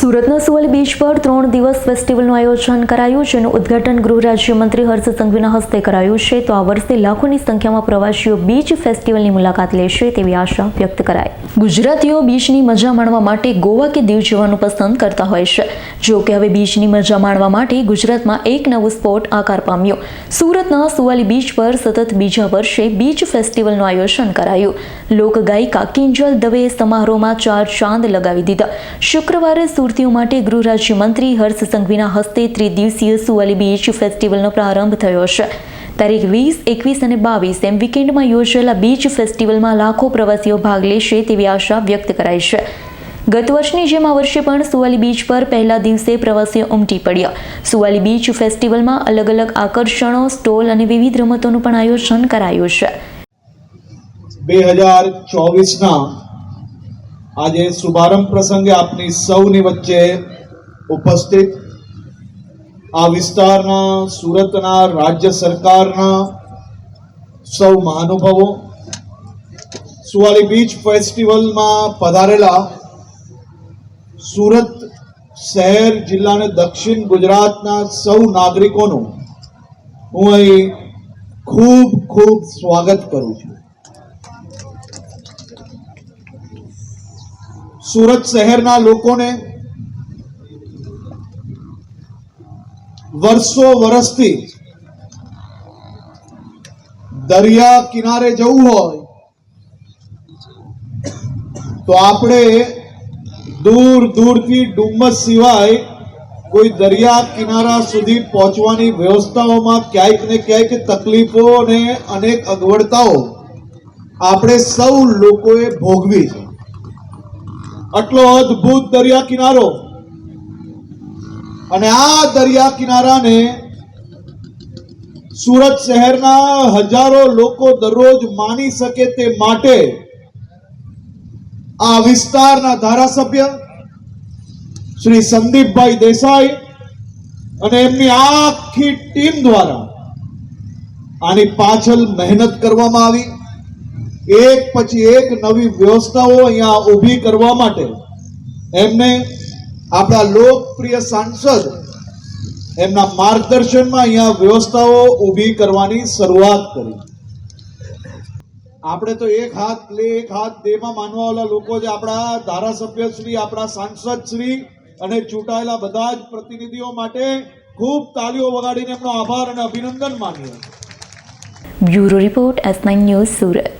સુરતના સુવલ બીચ પર ત્રણ દિવસ ફેસ્ટિવલનું આયોજન કરાયું જેનું ઉદ્ઘાટન ગૃહ રાજ્યમંત્રી હર્ષ સંઘવીના હસ્તે કરાયું છે. તો આ વર્ષે લાખોની સંખ્યામાં પ્રવાસીઓ બીચ ફેસ્ટિવલની મુલાકાત લેશે તેવી આશા વ્યક્ત કરાઈ. ગુજરાતીઓ બીચની મજા માણવા માટે ગોવા કે દીવ જવાનું પસંદ કરતા હોય છે. જો કે હવે બીચની મજા માણવા માટે ગુજરાતમાં એક નવું સ્પોટ આકાર પામ્યો. સુરતના સુવાલી બીચ પર સતત બીજા વર્ષે બીચ ફેસ્ટિવલનું આયોજન કરાયું. લોકગાયિકા કિંજલ દવેએ સમારોહમાં ચાર ચાંદ લગાવી દીધા. શુક્રવારે સુરતીઓ માટે ગૃહ રાજ્યમંત્રી હર્ષ સંઘવીના હસ્તે ત્રિદિવસીય સુવાલી બીચ ફેસ્ટિવલનો પ્રારંભ થયો છે. તારીખ વીસ, એકવીસ અને બાવીસ એમ વીકેન્ડમાં યોજાયેલા બીચ ફેસ્ટિવલમાં લાખો પ્રવાસીઓ ભાગ લેશે તેવી આશા વ્યક્ત કરાઈ છે. ગત વર્ષની જેમ આ વર્ષે પણ સુવાલી બીચ પર પહેલા દિવસે પ્રવાસીઓ ઉમટી પડ્યા. સુવાલી બીચ ફેસ્ટિવલમાં અલગ અલગ આકર્ષણો, સ્ટોલ અને વિવિધ રમતોનું પણ આયોજન કરાયું છે. બે હજાર ચોવીસના આજે શુભારંભ પ્રસંગે આપની સૌની વચ્ચે ઉપસ્થિત આ વિસ્તારના, સુરતના, રાજ્ય સરકારના સૌ મહાનુભાવો સુવાલી બીચ ફેસ્ટિવલમાં પધારેલા સુરત શહેર જિલ્લા અને દક્ષિણ ગુજરાતના સૌ નાગરિકોનું હું અહીં ખૂબ ખૂબ સ્વાગત કરું છું. સુરત શહેરના લોકોને વર્ષો વર્ષથી દરિયા કિનારે જવું હોય તો આપણે દૂર દૂરથી ડુમ્મસ સિવાય કોઈ દરિયા કિનારા સુધી પહોંચવાની વ્યવસ્થાઓમાં ક્યાંક ને ક્યાંક તકલીફો અને અનેક અગવડતાઓ આપણે સૌ લોકોએ ભોગવી છે. આટલો અદ્ભુત દરિયા કિનારો. અને આ દરિયા કિનારાને સુરત શહેરના હજારો લોકો દરરોજ માણી શકે તે માટે આ વિસ્તારના ધારાસભ્ય શ્રી સંદીપભાઈ દેસાઈ અને એમની આખી ટીમ દ્વારા આની પાછળ મહેનત કરવામાં આવી. એક પછી એક નવી વ્યવસ્થાઓ અહીંયા ઊભી કરવા માટે એમને આપણા લોકપ્રિય સાંસદ એમના માર્ગદર્શનમાં અહીંયા વ્યવસ્થાઓ ઊભી કરવાની શરૂઆત કરી. આપણે તો એક હાથ લે, એક હાથ દેમાં માનવાવાળા લોકો જે આપણા ધારાસભ્ય શ્રી, આપણા સાંસદ શ્રી અને ચૂંટાયેલા બધા જ પ્રતિનિધિઓ માટે ખૂબ તાલીઓ વગાડીને એમનો આભાર અને અભિનંદન માનીએ. Bureau report S news Surat.